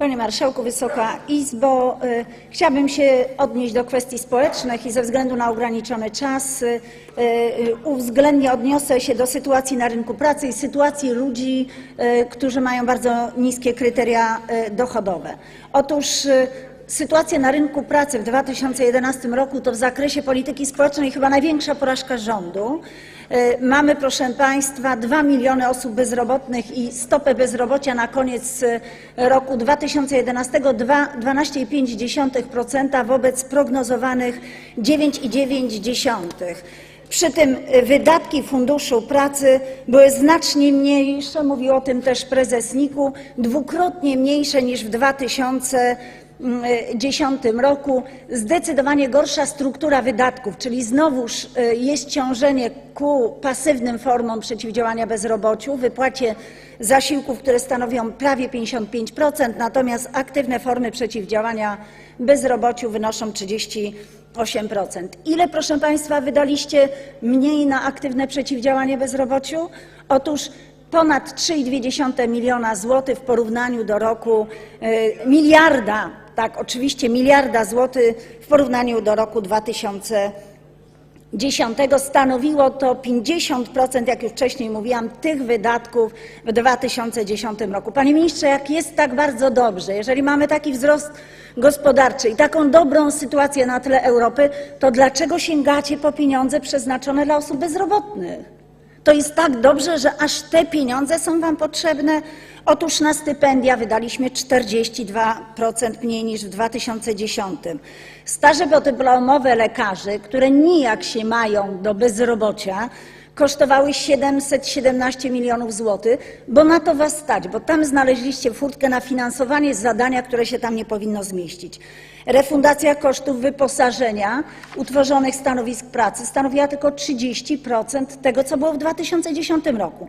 Panie Marszałku, Wysoka Izbo, y, chciałabym się odnieść do kwestii społecznych i ze względu na ograniczony czas y, y, uwzględnię, odniosę się do sytuacji na rynku pracy i sytuacji ludzi, którzy mają bardzo niskie kryteria dochodowe. Otóż Sytuacja na rynku pracy w 2011 roku to w zakresie polityki społecznej chyba największa porażka rządu. Y, Mamy, proszę Państwa, 2 miliony osób bezrobotnych i stopę bezrobocia na koniec y, roku 2011 dwa- 12,5% wobec prognozowanych 9,9%. Przy tym y, wydatki Funduszu Pracy były znacznie mniejsze, mówił o tym też prezes NIK-u, dwukrotnie mniejsze niż w 2010 roku. Zdecydowanie gorsza struktura wydatków, czyli znowuż y, jest ciążenie ku pasywnym formom przeciwdziałania bezrobociu, wypłacie zasiłków, które stanowią prawie 55%, natomiast aktywne formy przeciwdziałania bezrobociu wynoszą 30%. 8%. Ile, proszę Państwa, wydaliście mniej na aktywne przeciwdziałanie bezrobociu? Otóż ponad 3,2 miliona złotych w porównaniu do roku y, miliarda, tak, oczywiście miliarda złotych w porównaniu do roku 2010 stanowiło to 50%, jak już wcześniej mówiłam, tych wydatków w 2010 roku. Panie ministrze, jak jest tak bardzo dobrze, jeżeli mamy taki wzrost gospodarczy i taką dobrą sytuację na tle Europy, to dlaczego sięgacie po pieniądze przeznaczone dla osób bezrobotnych? To jest tak dobrze, że aż te pieniądze są Wam potrzebne? Otóż na stypendia wydaliśmy 42% mniej niż w 2010. Staże podyplomowe lekarzy, które nijak się mają do bezrobocia, kosztowały 717 milionów złotych, bo na to Was stać, bo tam znaleźliście furtkę na finansowanie zadania, które się tam nie powinno zmieścić. Refundacja kosztów wyposażenia utworzonych stanowisk pracy stanowiła tylko 30% tego, co było w 2010 roku.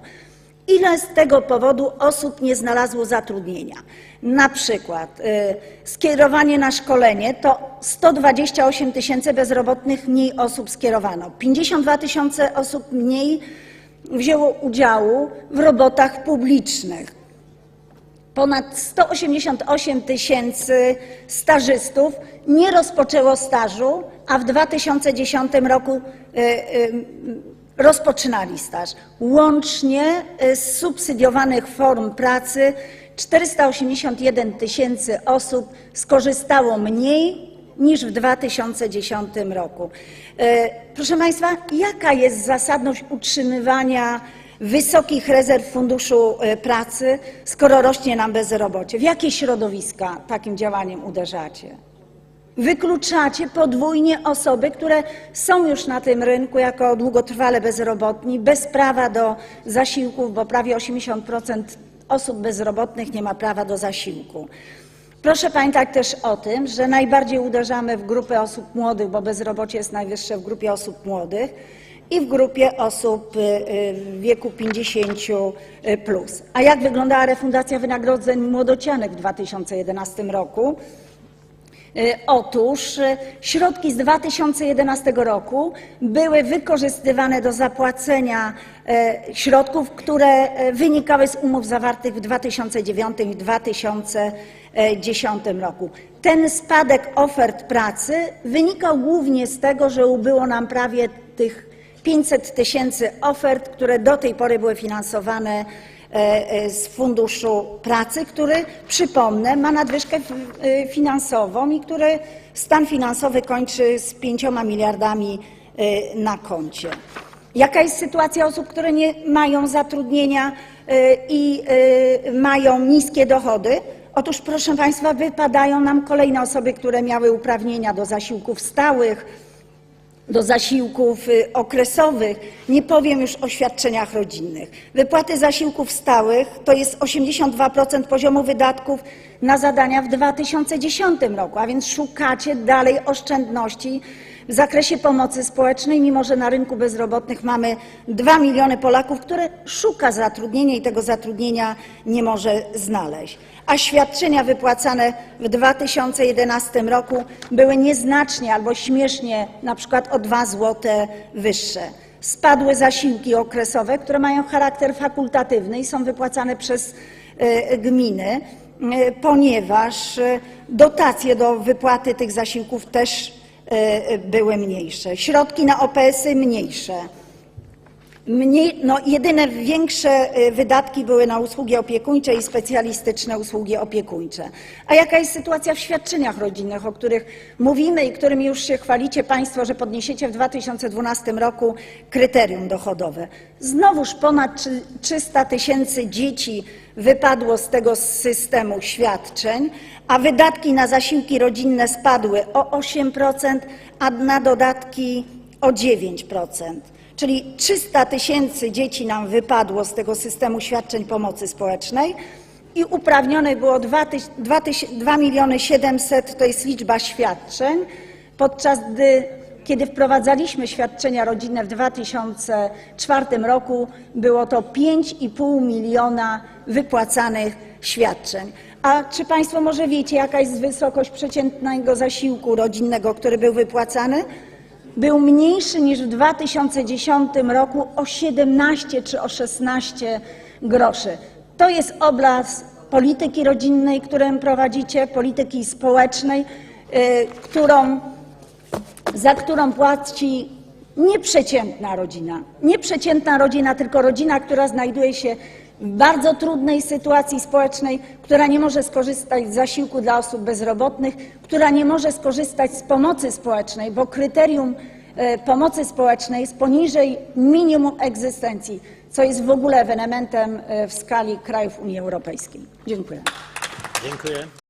Ile z tego powodu osób nie znalazło zatrudnienia? Na przykład y, skierowanie na szkolenie to 128 tysięcy bezrobotnych mniej osób skierowano, 52 tysiące osób mniej wzięło udziału w robotach publicznych. Ponad 188 tysięcy stażystów nie rozpoczęło stażu, a w 2010 roku y, y, rozpoczynali staż. Łącznie y, z subsydiowanych form pracy 481 tysięcy osób skorzystało mniej niż w 2010 roku. Y, Proszę Państwa, jaka jest zasadność utrzymywania wysokich rezerw Funduszu y, Pracy, skoro rośnie nam bezrobocie? W jakie środowiska takim działaniem uderzacie? Wykluczacie podwójnie osoby, które są już na tym rynku jako długotrwale bezrobotni, bez prawa do zasiłków, bo prawie 80% osób bezrobotnych nie ma prawa do zasiłku. Proszę pamiętać też o tym, że najbardziej uderzamy w grupę osób młodych, bo bezrobocie jest najwyższe w grupie osób młodych i w grupie osób y, y, w wieku 50 plus. A jak wyglądała refundacja wynagrodzeń młodocianych w 2011 roku? Y, Otóż y, środki z 2011 roku były wykorzystywane do zapłacenia y, środków, które wynikały z umów zawartych w 2009 i 2010 roku. Ten spadek ofert pracy wynikał głównie z tego, że ubyło nam prawie tych 500 tysięcy ofert, które do tej pory były finansowane e, e, z Funduszu Pracy, który, przypomnę, ma nadwyżkę e, finansową i który stan finansowy kończy z 5 miliardami e, na koncie. Jaka jest sytuacja osób, które nie mają zatrudnienia e, i e, mają niskie dochody? Otóż, proszę Państwa, wypadają nam kolejne osoby, które miały uprawnienia do zasiłków stałych, do zasiłków y, okresowych, nie powiem już o świadczeniach rodzinnych. Wypłaty zasiłków stałych to jest 82% poziomu wydatków na zadania w 2010 roku, a więc szukacie dalej oszczędności w zakresie pomocy społecznej, mimo że na rynku bezrobotnych mamy 2 miliony Polaków, które szuka zatrudnienia i tego zatrudnienia nie może znaleźć. A świadczenia wypłacane w 2011 roku były nieznacznie albo śmiesznie, na przykład o 2 zł wyższe. Spadły zasiłki okresowe, które mają charakter fakultatywny i są wypłacane przez y, gminy. e, ponieważ e, dotacje do wypłaty tych zasiłków też e, były mniejsze, środki na OPS-y mniejsze. Mniej, no jedyne większe y, wydatki były na usługi opiekuńcze i specjalistyczne usługi opiekuńcze. A jaka jest sytuacja w świadczeniach rodzinnych, o których mówimy i którymi już się chwalicie Państwo, że podniesiecie w 2012 roku kryterium dochodowe? Znowuż ponad trzy- 300 tysięcy dzieci wypadło z tego systemu świadczeń, a wydatki na zasiłki rodzinne spadły o 8%, a na dodatki o 9%. Czyli 300 tysięcy dzieci nam wypadło z tego systemu świadczeń pomocy społecznej i uprawnionych było 2, tyś- 2, tyś- 2 miliony 700, to jest liczba świadczeń, podczas gdy kiedy wprowadzaliśmy świadczenia rodzinne w 2004 roku, było to 5,5 miliona wypłacanych świadczeń. A czy Państwo może wiecie, jaka jest wysokość przeciętnego zasiłku rodzinnego, który był wypłacany? Był mniejszy niż w 2010 roku o 17 czy o 16 groszy. To jest obraz polityki rodzinnej, którą prowadzicie, polityki społecznej, y, którą, za którą płaci nieprzeciętna rodzina. Nieprzeciętna rodzina, tylko rodzina, która znajduje się bardzo trudnej sytuacji społecznej, która nie może skorzystać z zasiłku dla osób bezrobotnych, która nie może skorzystać z pomocy społecznej, bo kryterium e, pomocy społecznej jest poniżej minimum egzystencji, co jest w ogóle ewenementem e, w skali krajów Unii Europejskiej. Dziękuję. Dziękuję.